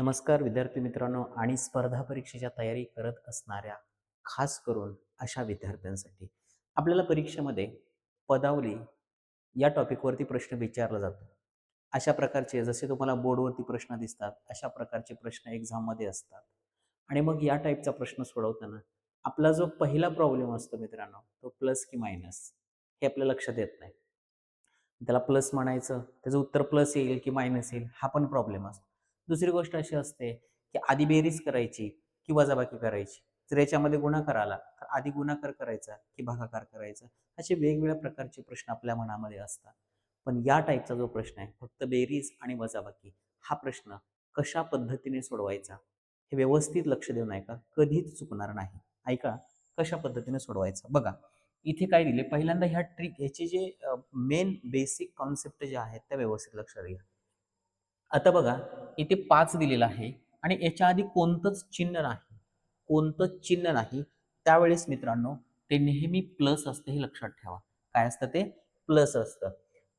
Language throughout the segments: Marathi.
नमस्कार विद्यार्थी मित्रांनो आणि स्पर्धा परीक्षेच्या तयारी करत असणाऱ्या खास करून अशा विद्यार्थ्यांसाठी आपल्याला परीक्षेमध्ये पदावली या टॉपिकवरती प्रश्न विचारला जातो. अशा प्रकारचे जसे तुम्हाला बोर्डवरती प्रश्न दिसतात अशा प्रकारचे प्रश्न एक्झाममध्ये असतात. आणि मग या टाईपचा प्रश्न सोडवताना आपला जो पहिला प्रॉब्लेम असतो मित्रांनो तो प्लस की मायनस हे आपल्या लक्षात येत नाही. त्याला प्लस म्हणायचं त्याचं उत्तर प्लस येईल की मायनस येईल हा पण प्रॉब्लेम असतो. दुसरी गोष्ट अशी असते की आधी बेरीज करायची की वजाबाकी करायची. जर याच्यामध्ये गुणाकार आला तर आधी गुणाकार करायचा की भागाकार करायचा? असे वेगवेगळ्या प्रकारचे प्रश्न आपल्या मनामध्ये असतात. पण या टाईपचा जो प्रश्न आहे फक्त बेरीज आणि वजाबाकी हा प्रश्न कशा पद्धतीने सोडवायचा? हे व्यवस्थित लक्ष देऊन ऐका. कधीच चुकणार नाही. ऐका कशा पद्धतीने सोडवायचं? बघा इथे काय दिले पहिल्यांदा ह्या ट्रिक ह्याचे जे मेन बेसिक कॉन्सेप्ट जे आहेत त्या व्यवस्थित लक्षात घ्या. आता बघा इथे पाच दिलेला आहे. आणि याच्या आधी कोणतंच चिन्ह नाही. कोणतंच चिन्ह नाही. त्यावेळेस मित्रांनो ते नेहमी प्लस असतं हे लक्षात ठेवा. काय असतं ते? प्लस असतं.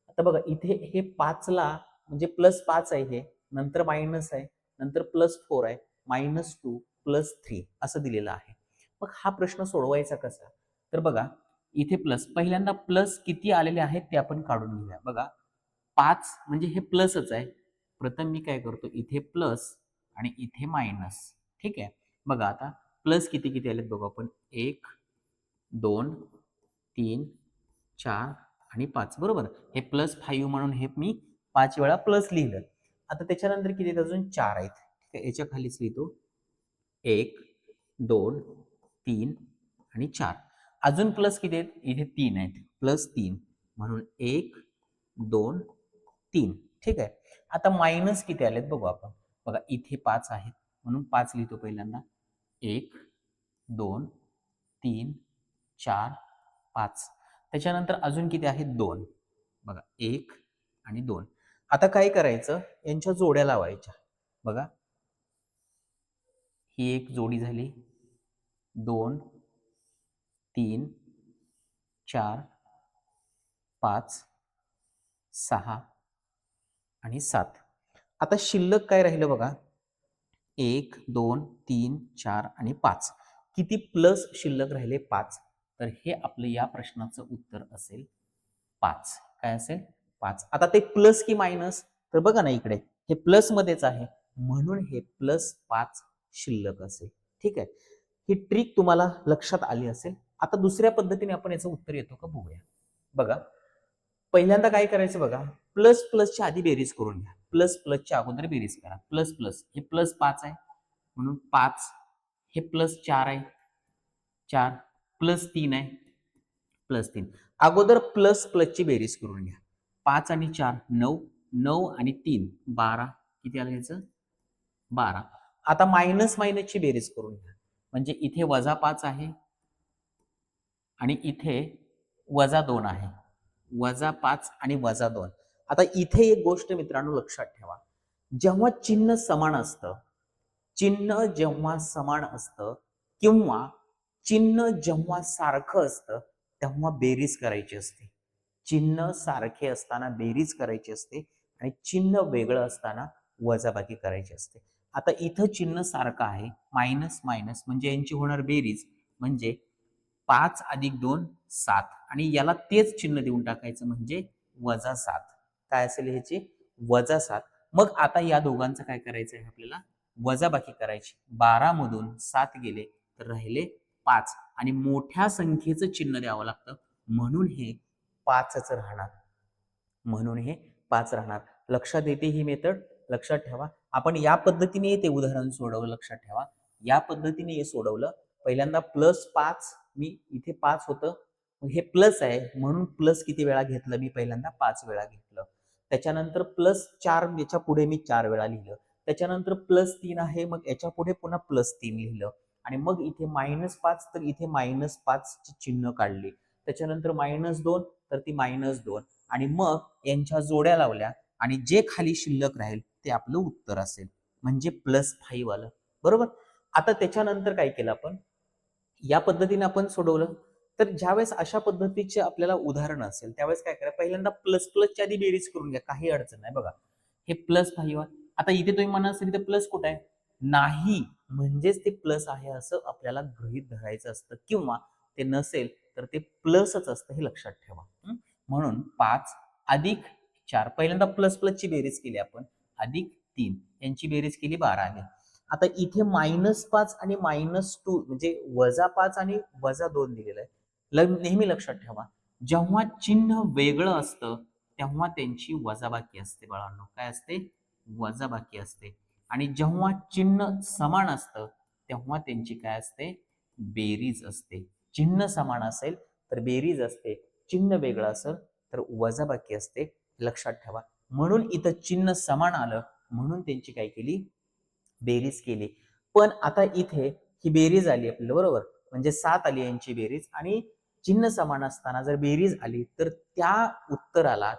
आता बघा इथे हे पाचला म्हणजे प्लस पाच आहे हे. नंतर मायनस आहे. नंतर प्लस फोर आहे. मायनस टू प्लस थ्री असं दिलेलं आहे. मग हा प्रश्न सोडवायचा कसा? तर बघा इथे प्लस. पहिल्यांदा प्लस किती आलेले आहेत ते आपण काढून घेऊया. बघा पाच म्हणजे हे प्लसच आहे. प्रथम मी काय करतो इथे प्लस आणि इथे मायनस ठीक आहे? बघा आता प्लस किती किती आलेत बघू आपण. एक दोन तीन चार आणि पाच. बरोबर? हे प्लस फाईव्ह म्हणून हे मी पाच वेळा प्लस लिहिलं. आता त्याच्यानंतर किती आहेत अजून? चार आहेत. ठीक आहे? याच्या खालीच लिहितो. एक दोन तीन आणि चार. अजून प्लस किती आहेत? इथे तीन आहेत. प्लस तीन. म्हणून एक दोन तीन. ठीक आहे? आता मायनस किती आलेत बघू आपण. बघा इथे पाच आहेत. म्हणून पाच लिहितो पहिल्यांदा. एक दोन तीन चार पाच. त्याच्यानंतर अजून किती आहेत? दोन. बघा एक आणि दोन. आता काय करायचं? यांच्या जोड्या लावायच्या. बघा. ही एक जोडी झाली. दोन तीन चार पाच सहा. आणि सात. आता शिल्लक काय राहिलं बघा? एक दोन तीन चार आणि पाच. किती प्लस शिल्लक राहिले? पाच. तर हे आपलं या प्रश्नाचं उत्तर असेल पाच. काय असेल? पाच. आता ते प्लस की मायनस? तर बघा ना इकडे. हे प्लस मध्येच आहे. म्हणून हे प्लस पाच शिल्लक असेल. ठीक आहे? ही ट्रिक तुम्हाला लक्षात आली असेल. आता दुसऱ्या पद्धतीने आपण याचं उत्तर येतो का? बघूया. बघा. पहिल्यांदा काय करायचं बघा? प्लस प्लसच्या आधी बेरीज करून घ्या. प्लस प्लसच्या अगोदर बेरीज करा. प्लस प्लस हे प्लस पाच आहे. म्हणून पाच. हे प्लस चार आहे. चार. प्लस तीन आहे. प्लस तीन. अगोदर प्लस प्लसची बेरीज करून घ्या. पाच आणि चार नऊ. नऊ आणि तीन. बारा. किती आलं याचं बारा. आता मायनस मायनसची बेरीज करून घ्या. म्हणजे इथे वजा पाच आहे. आणि इथे वजा दोन आहे. वजा पाच आणि वजा दोन. आता इथे एक गोष्ट मित्रांनो लक्षात ठेवा. जेव्हा चिन्ह समान असतं चिन्ह जेव्हा समान असतं किंवा चिन्ह जेव्हा सारखं असतं तेव्हा बेरीज करायची असते. चिन्ह सारखे असताना बेरीज करायची असते आणि चिन्ह वेगळं असताना वजाबाकी करायची असते. आता इथं चिन्ह सारखं आहे मायनस मायनस म्हणजे यांची होणार बेरीज. म्हणजे पाच अधिक दोन सात. आणि याला तेच चिन्ह देऊन टाकायचं म्हणजे वजा सात. काय असेल ह्याची? वजा सात. मग आता या दोघांचं काय करायचं आहे आपल्याला? वजाबाकी करायची. बारा मधून सात गेले तर राहिले पाच. आणि मोठ्या संख्येचं चिन्ह द्यावं लागतं. म्हणून हे पाचच राहणार. म्हणून हे पाच राहणार. लक्षात येते ही मेथड? लक्षात ठेवा. आपण या पद्धतीने ते उदाहरण सोडवलं. लक्षात ठेवा. या पद्धतीने हे सोडवलं. पहिल्यांदा प्लस पाच मी इथे पाच होतं. हे प्लस आहे. म्हणून प्लस किती वेळा घेतलं? मी पहिल्यांदा पाच वेळा घेतलं. त्याच्यानंतर प्लस चार याच्यापुढे मी चार वेळा लिहिलं. त्याच्यानंतर प्लस तीन आहे. मग याच्यापुढे पुन्हा प्लस तीन लिहिलं. आणि मग इथे मायनस पाच तर इथे मायनस पाच चिन्ह काढली. त्याच्यानंतर मायनस दोन तर ती मायनस दोन. आणि मग यांच्या जोड्या लावल्या. आणि जे खाली शिल्लक राहील ते आपलं उत्तर असेल. म्हणजे प्लस फाईव्ह आलं बरोबर? आता त्याच्यानंतर काय केलं आपण? या पद्धतीने आपण सोडवलं तर ज्यावेळेस अशा पद्धतीचे आपल्याला उदाहरण असेल त्यावेळेस काय करा पहिल्यांदा प्लस प्लसच्या आधी बेरीज करून घ्या काही अडचण नाही. बघा हे प्लस फाईव्ह आता इथे तुम्ही म्हणा असेल इथे प्लस कुठं आहे? नाही म्हणजेच ते प्लस आहे असं आपल्याला गृहीत धरायचं असतं किंवा ते नसेल तर ते प्लसच असतं हे लक्षात ठेवा. म्हणून पाच अधिक चार पहिल्यांदा प्लस प्लसची बेरीज केली आपण अधिक तीन यांची बेरीज केली बारा. आली आता इथे मायनस पाच आणि मायनस टू म्हणजे वजा पाच आणि वजा दोन दिलेलं आहे. नेहमी लक्षात ठेवा. जेव्हा चिन्ह वेगळं असतं तेव्हा त्यांची वजाबाकी असते बाळांनो. काय असते? वजाबाकी असते. आणि जेव्हा चिन्ह समान असतं तेव्हा त्यांची काय असते? बेरीज असते. चिन्ह समान असेल तर बेरीज असते. चिन्ह वेगळं असेल तर वजाबाकी असते. लक्षात ठेवा. म्हणून इथं चिन्ह समान आलं म्हणून त्यांची काय केली? बेरीज केली. पण आता इथे ही बेरीज आली आपल्याला बरोबर? म्हणजे सात आली यांची बेरीज आणि चिन्ह समान असताना जर बेरीज आली तर त्या उत्तराला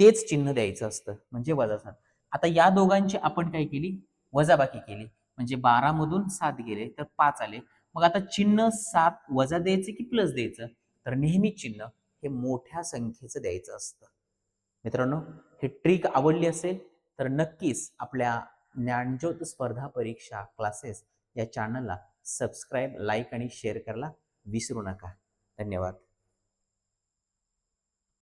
तेच चिन्ह द्यायचं असतं म्हणजे वजा सात. आता या दोघांची आपण काय केली? वजाबाकी केली. म्हणजे बारा मधून सात गेले तर पाच आले. मग आता चिन्ह सात वजा द्यायचं की प्लस द्यायचं? तर नेहमी चिन्ह हे मोठ्या संख्येचं द्यायचं असतं. मित्रांनो हे ट्रिक आवडली असेल तर नक्कीच आपल्या ज्ञानज्योत स्पर्धा परीक्षा क्लासेस या चॅनलला सबस्क्राईब लाईक आणि शेअर करायला विसरू नका. धन्यवाद.